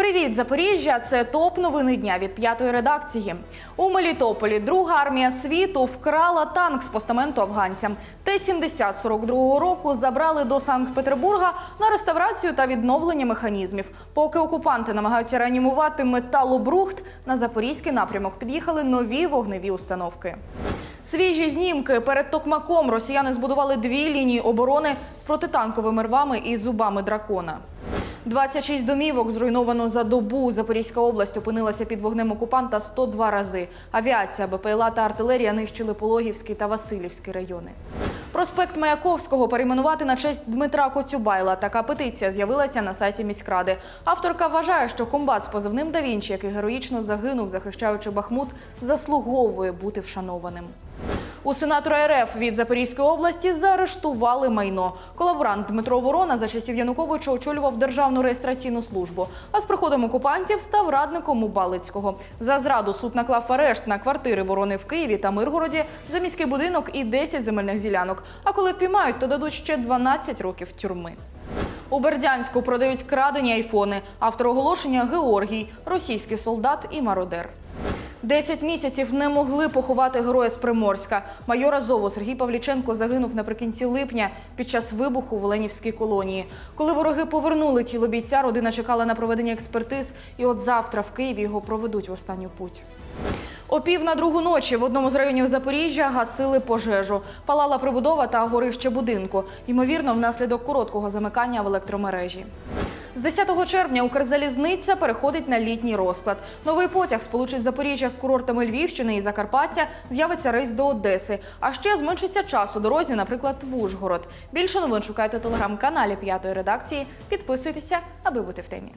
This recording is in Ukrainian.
Привіт, Запоріжжя! Це топ новини дня від п'ятої редакції. У Мелітополі друга армія світу вкрала танк з постаменту афганцям. Т-70 42-го року забрали до Санкт-Петербурга на реставрацію та відновлення механізмів. Поки окупанти намагаються реанімувати металобрухт, на запорізький напрямок під'їхали нові вогневі установки. Свіжі знімки перед Токмаком росіяни збудували дві лінії оборони з протитанковими рвами і зубами дракона. 26 домівок зруйновано за добу. Запорізька область опинилася під вогнем окупанта 102 рази. Авіація, БПЛА та артилерія нищили Пологівський та Васильівський райони. Проспект Маяковського перейменувати на честь Дмитра Коцюбайла. Така петиція з'явилася на сайті міськради. Авторка вважає, що комбат з позивним «Да Вінчі», який героїчно загинув, захищаючи Бахмут, заслуговує бути вшанованим. У сенатора РФ від Запорізької області заарештували майно. Колаборант Дмитро Ворона за часів Януковича очолював державну реєстраційну службу. А з приходом окупантів став радником у Балицького. За зраду суд наклав арешт на квартири Ворони в Києві та Миргороді, за міський будинок і 10 земельних ділянок. А коли впіймають, то дадуть ще 12 років тюрми. У Бердянську продають крадені айфони. Автор оголошення Георгій, російський солдат і мародер. Десять місяців не могли поховати героя з Приморська. Майор Азову Сергій Павліченко загинув наприкінці липня під час вибуху в Оленівській колонії. Коли вороги повернули тіло бійця, родина чекала на проведення експертиз, і от завтра в Києві його проведуть в останню путь. О пів на другу ночі в одному з районів Запоріжжя гасили пожежу. Палала прибудова та горище будинку. Ймовірно, внаслідок короткого замикання в електромережі. З 10 червня Укрзалізниця переходить на літній розклад. Новий потяг сполучить Запоріжжя з курортами Львівщини і Закарпаття. З'явиться рейс до Одеси. А ще зменшиться час у дорозі, наприклад, в Ужгород. Більше новин шукайте у телеграм-каналі п'ятої редакції. Підписуйтеся, аби бути в темі.